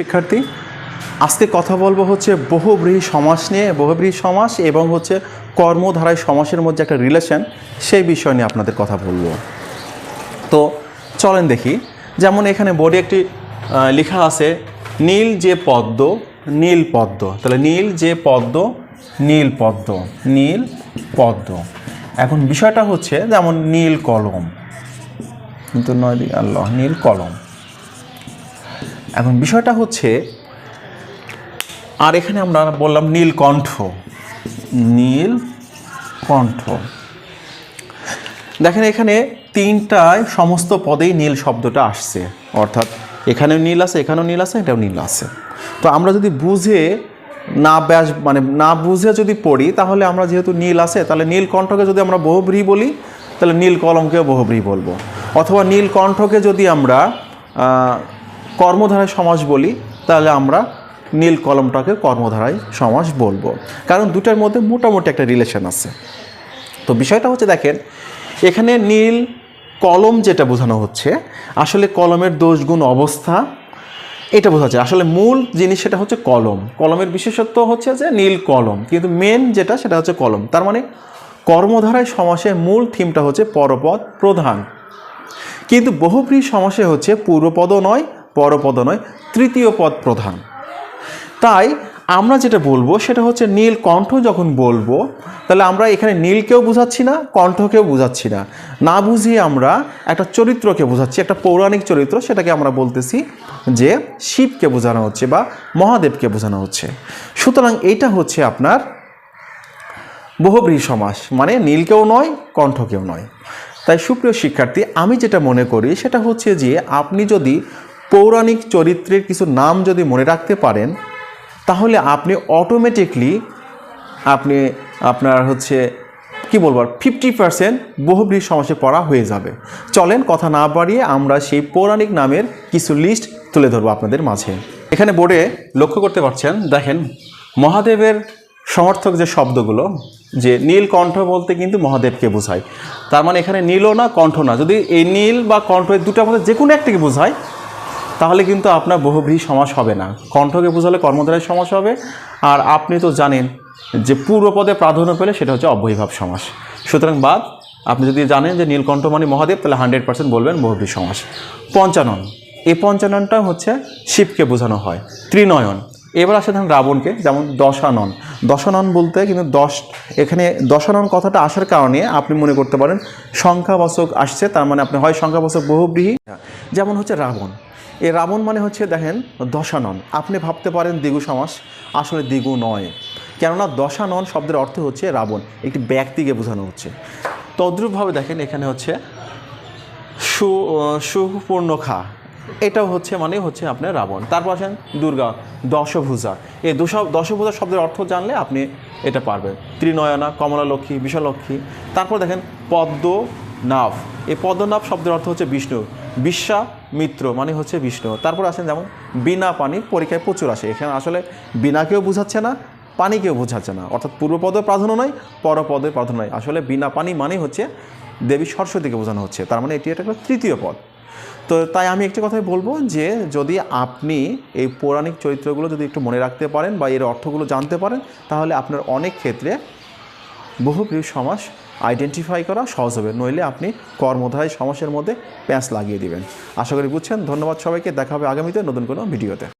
শিক্ষার্থী, আজকে কথা বলব হচ্ছে বহুব্রীহি সমাস নিয়ে, বহুব্রীহি সমাস এবং হচ্ছে কর্মধারায় সমাসের মধ্যে একটা রিলেশন সেই বিষয় নিয়ে আপনাদের কথা বলব। তো চলেন দেখি, যেমন এখানে বোর্ডে একটি লেখা আছে, নীল যে পদ্ম, নীল পদ্ম। তাহলে নীল যে পদ্ম, নীল পদ্ম নীল পদ্ম। এখন বিষয়টা হচ্ছে যেমন নীল কলম। কিন্তু নয় আল্লাহ, নীল কলম। এখন বিষয়টা হচ্ছে, আর এখানে আমরা বললাম নীল কণ্ঠ। নীল কণ্ঠ। দেখেন এখানে তিনটায় সমস্ত পদেই নীল শব্দটা আসছে। অর্থাৎ এখানেও নীল আছে, এখানেও নীল আছে, এটাও নীল আছে। তো আমরা যদি বুঝে না ব্যাস মানে না বুঝে যদি পড়ি, তাহলে আমরা যেহেতু নীল আছে, তাহলে নীল কণ্ঠকে যদি আমরা বহুব্রী বলি, তাহলে নীল কলমকেও বহুব্রী বলব। অথবা নীল কণ্ঠকে যদি আমরা কর্মধারায় সমাস বলি, তাহলে আমরা নীল কলমটাকে কর্মধারায় সমাস বলব। কারণ দুটার মধ্যে মোটামুটি একটা রিলেশন আছে। তো বিষয়টা হচ্ছে, দেখেন, এখানে নীল কলম যেটা বোঝানো হচ্ছে, আসলে কলমের দোষগুণ অবস্থা, এটা বোঝা যাচ্ছে আসলে মূল জিনিস সেটা হচ্ছে কলম। কলমের বিশেষত্ব হচ্ছে যে নীল কলম। কিন্তু মেন যেটা, সেটা হচ্ছে কলম। তার মানে কর্মধারায় সমাসের মূল থিমটা হচ্ছে পরপদ প্রধান। কিন্তু বহুব্রী সমাসে হচ্ছে পূর্বপদ নয় পরপদ নয়, তৃতীয় পদ প্রধান। তাই আমরা যেটা বলব সেটা হচ্ছে নীল কণ্ঠ যখন বলব, তাহলে আমরা এখানে নীলকেও বোঝাচ্ছি না, কণ্ঠকেও বোঝাচ্ছি না। না বুঝিয়ে আমরা একটা চরিত্রকে বোঝাচ্ছি, একটা পৌরাণিক চরিত্র, সেটাকে আমরা বলতেছি যে শিবকে বোঝানো হচ্ছে বা মহাদেবকে বোঝানো হচ্ছে। সুতরাং এইটা হচ্ছে আপনার বহুব্রীহি সমাস মানে নীলকেও নয়, কণ্ঠকেও নয়। তাই সুপ্রিয় শিক্ষার্থী, আমি যেটা মনে করি সেটা হচ্ছে যে আপনি যদি পৌরাণিক চরিত্রের কিছু নাম যদি মনে রাখতে পারেন, তাহলে আপনি অটোমেটিকলি আপনি আপনার হচ্ছে, কি বলব ফিফটি পার্সেন্ট বহুব্রীহি সমাসে পড়া হয়ে যাবে। চলেন কথা না বাড়িয়ে আমরা সেই পৌরাণিক নামের কিছু লিস্ট তুলে ধরবো আপনাদের মাঝে। এখানে বোর্ডে লক্ষ্য করতে পারছেন, দেখেন, মহাদেবের সমর্থক যে শব্দগুলো, যে নীল কণ্ঠ বলতে কিন্তু মহাদেবকে বোঝায়। তার মানে এখানে নীলও না, কণ্ঠ না। যদি এই নীল বা কণ্ঠ দুটার মধ্যে যে কোনো একটিকে বোঝায় তাহলে কিন্তু আপনার বহুব্রীহি সমাস হবে না। কণ্ঠকে বোঝালে কর্মধারায় সমাস হবে। আর আপনি তো জানেন যে পূর্বপদে প্রাধান্য পেলে সেটা হচ্ছে অব্যয়ীভাব সমাস। সুতরাং বাদ, আপনি যদি জানেন যে নীলকণ্ঠ মানে মহাদেব, তাহলে হান্ড্রেড পার্সেন্ট বলবেন বহুব্রীহি সমাস। পঞ্চানন। এই পঞ্চাননটা হচ্ছে শিবকে বোঝানো হয়। ত্রিনয়ন। এবার আসে ধরেন রাবণকে, যেমন দশানন। দশানন বলতে কিন্তু দশ, এখানে দশানন কথাটা আসার কারণে আপনি মনে করতে পারেন সংখ্যাবাচক আসছে, তার মানে আপনি হয় সংখ্যাবাচক বহুব্রীহি। যেমন হচ্ছে রাবণ। এই রাবণ মানে হচ্ছে দেখেন দশানন। আপনি ভাবতে পারেন দ্বিগু সমাস আসলে দ্বিগু নয়। কেননা দশানন শব্দের অর্থ হচ্ছে রাবণ। একটি ব্যক্তিকে বোঝানো হচ্ছে। তদ্রূপভাবে দেখেন এখানে হচ্ছে সু সুপূর্ণখা। এটাও হচ্ছে মানে হচ্ছে আপনার রাবণ। তারপর আসেন দুর্গা, দশভূজা। এই দশ দশভূজা শব্দের অর্থ জানলে আপনি এটা পারবেন। ত্রিনয়না, কমলালক্ষ্মী বিশ্বলক্ষ্মী তারপর দেখেন পদ্ম নাভ এই পদ্মনাভ শব্দের অর্থ হচ্ছে বিষ্ণু। বিশ্বা মিত্র মানে হচ্ছে বিষ্ণু। তারপর আসেন যেমন বিনা পানি পরীক্ষায় প্রচুর আসে। এখানে আসলে বিনাকেও বোঝাচ্ছে না পানিকেও বোঝাচ্ছে না। অর্থাৎ পূর্বপদের প্রাধান্য নয় পরপদের প্রাধান্য নয়। আসলে বিনা পানি মানে হচ্ছে দেবী সরস্বতীকে বোঝানো হচ্ছে। তার মানে এটি একটা তৃতীয় পদ। তো তাই আমি একটি কথাই বলব যে, যদি আপনি এই পৌরাণিক চরিত্রগুলো যদি একটু মনে রাখতে পারেন বা এর অর্থগুলো জানতে পারেন, তাহলে আপনার অনেক ক্ষেত্রে বহুপ্রিয় সমাস আইডেন্টিফাই করা সহজ হবে। নইলে আপনি কর্মধায় সমাসের মধ্যে প্যাঁচ লাগিয়ে দিবেন। আশা করি বুঝছেন। ধন্যবাদ সবাইকে। দেখা হবে আগামীতে নতুন কোনো ভিডিওতে।